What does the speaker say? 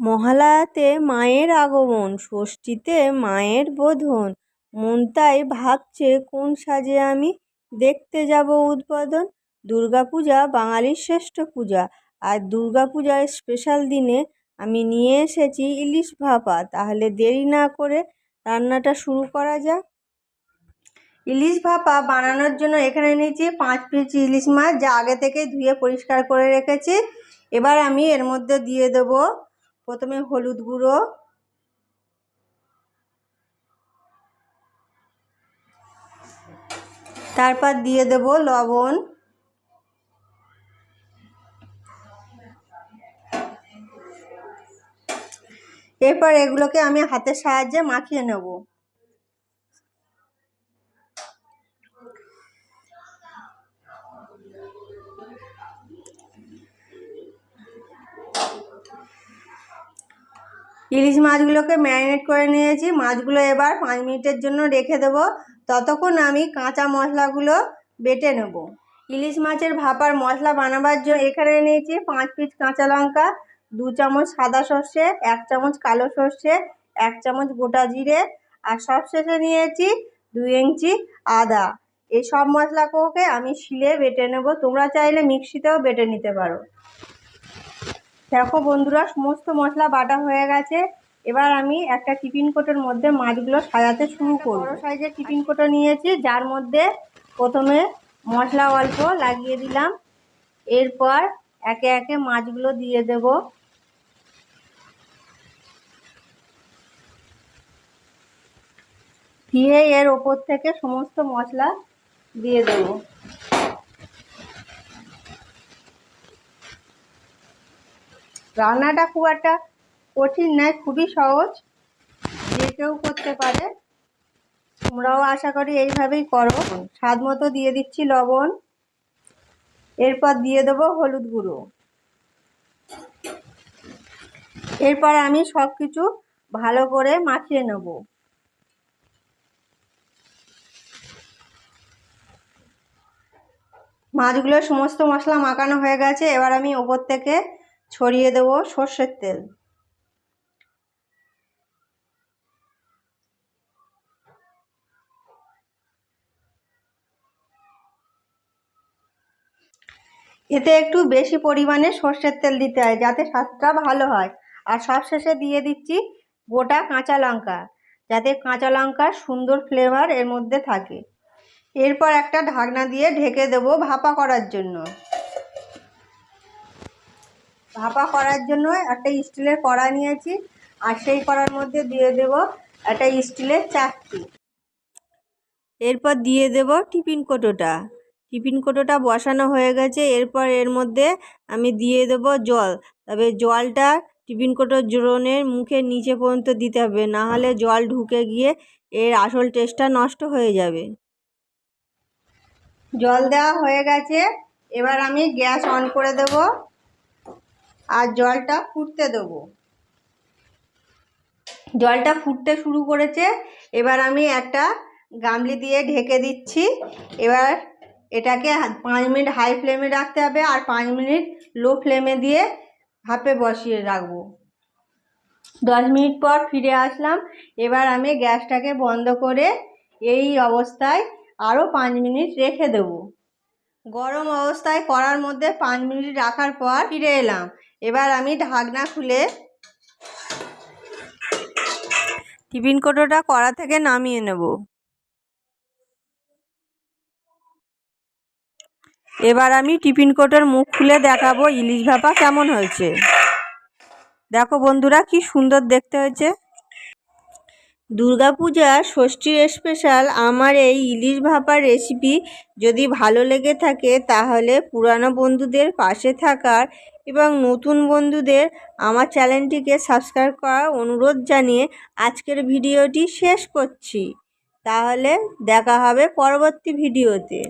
মহালয়াতে মায়ের আগমন, ষষ্ঠীতে মায়ের বোধন। মন তাই ভাবছে, কোন সাজে আমি দেখতে যাব উদ্বোধন? দুর্গাপূজা, বাঙালির শ্রেষ্ঠ পূজা। আর দুর্গাপূজার স্পেশাল দিনে আমি নিয়ে এসেছি ইলিশ ভাপা। তাহলে দেরি না করে রান্নাটা শুরু করা যাক। ইলিশ ভাপা বানানোর জন্য এখানে নিয়েছি পাঁচ পিস ইলিশ মাছ, যা আগে থেকে ধুয়ে পরিষ্কার করে রেখেছি। এবার আমি এর মধ্যে দিয়ে দেব প্রথমে হলুদ গুঁড়ো তারপর দিয়ে দেব লবণ এরপর এগুলোকে আমি হাতের সাহায্যে মাখিয়ে নেব। ইলিশ মাছগুলোকে ম্যারিনেট করে নিয়েছি। মাছগুলো এবার পাঁচ মিনিটের জন্য রেখে দেবো। ততক্ষণ আমি কাঁচা মশলাগুলো বেটে নেব। ইলিশ মাছের ভাপার মশলা বানাবার জন্য এখানে নিয়েছি পাঁচ পিস কাঁচা লঙ্কা, দু চামচ সাদা সর্ষে, এক চামচ কালো সর্ষে, এক চামচ গোটা জিরে আর সবশেষে নিয়েছি দুই ইঞ্চি আদা। এই সব মশলাগুলোকে আমি শিলে বেটে নেব। তোমরা চাইলে মিক্সিতেও বেটে নিতে পারো। দেখো বন্ধুরা সমস্ত মশলা বাটা হয়ে গেছে। এবার আমি একটা টিফিন কোটের মধ্যে মাছগুলো সাজাতে শুরু করব। বড় সাইজের টিফিন কোটো নিয়েছি যার মধ্যে প্রথমে মশলা অল্প লাগিয়ে দিলাম। এরপর একে একে মাছগুলো দিয়ে দেব। দিয়ে এর ওপর থেকে সমস্ত মশলা দিয়ে দেবো। রান্নাটা খুব একটা কঠিন নয়, খুবই সহজ। যে কেউ করতে পারে। তোমরাও আশা করি এইভাবেই করো। স্বাদ মতো দিয়ে দিচ্ছি লবণ। এরপর দিয়ে দেবো হলুদ গুঁড়ো। এরপর আমি সব কিছু ভালো করে মাখিয়ে নেব। মাছগুলো সমস্ত মশলা মাখানো হয়ে গেছে। এবার আমি ওপর থেকে ছড়িয়ে দেব সর্ষের তেল। এতে একটু বেশি পরিমাণে সর্ষের তেল দিতে হয় যাতে স্বাদটা ভালো হয়। আর সবশেষে দিয়ে দিচ্ছি গোটা কাঁচা লঙ্কা, যাতে কাঁচা লঙ্কার সুন্দর ফ্লেভার এর মধ্যে থাকে। এরপর একটা ঢাকনা দিয়ে ঢেকে দেবো ভাপা করার জন্য। ভাপা করার জন্য একটা স্টিলের কড়া নিয়েছি আর সেই কড়ার মধ্যে দিয়ে দেব একটা স্টিলের চাকতি এরপর দিয়ে দেব টিফিন কোটোটা। টিফিন কোটোটা বসানো হয়ে গেছে। এরপর এর মধ্যে আমি দিয়ে দেব জল। তবে জলটা টিফিন কোটোর জোরনের মুখের নিচে পর্যন্ত দিতে হবে, না হলে জল ঢুকে গিয়ে এর আসল টেস্টটা নষ্ট হয়ে যাবে। জল দেওয়া হয়ে গেছে। এবার আমি গ্যাস অন করে দেব। আর জলটা ফুটতে দেবো। জলটা ফুটতে শুরু করেছে। এবার আমি একটা গামলি দিয়ে ঢেকে দিচ্ছি। এবার এটাকে পাঁচ মিনিট হাই ফ্লেমে রাখতে হবে আর পাঁচ মিনিট লো ফ্লেমে দিয়ে ভাপে বসিয়ে রাখব। দশ মিনিট পর ফিরে আসলাম। এবার আমি গ্যাসটাকে বন্ধ করে এই অবস্থায় আরও পাঁচ মিনিট রেখে দেব। গরম অবস্থায় কড়ার মধ্যে পাঁচ মিনিট রাখার পর ফিরে এলাম। এবার আমি ঢাকনা খুলে টিফিন কোটোটা কড়া থেকে নামিয়ে নেব। এবার আমি টিফিন কোটোর মুখ খুলে দেখাবো ইলিশ ভাপা কেমন হয়েছে। দেখো বন্ধুরা, কি সুন্দর দেখতে হয়েছে। দুর্গাপূজা ষষ্ঠীর স্পেশাল আমার এই ইলিশ ভাপা রেসিপি যদি ভালো লেগে থাকে তাহলে পুরানো বন্ধুদের পাশে থাকার এবং নতুন বন্ধুদের আমার চ্যানেলটিকে সাবস্ক্রাইব করার অনুরোধ জানিয়ে আজকের ভিডিওটি শেষ করছি। তাহলে দেখা হবে পরবর্তী ভিডিওতে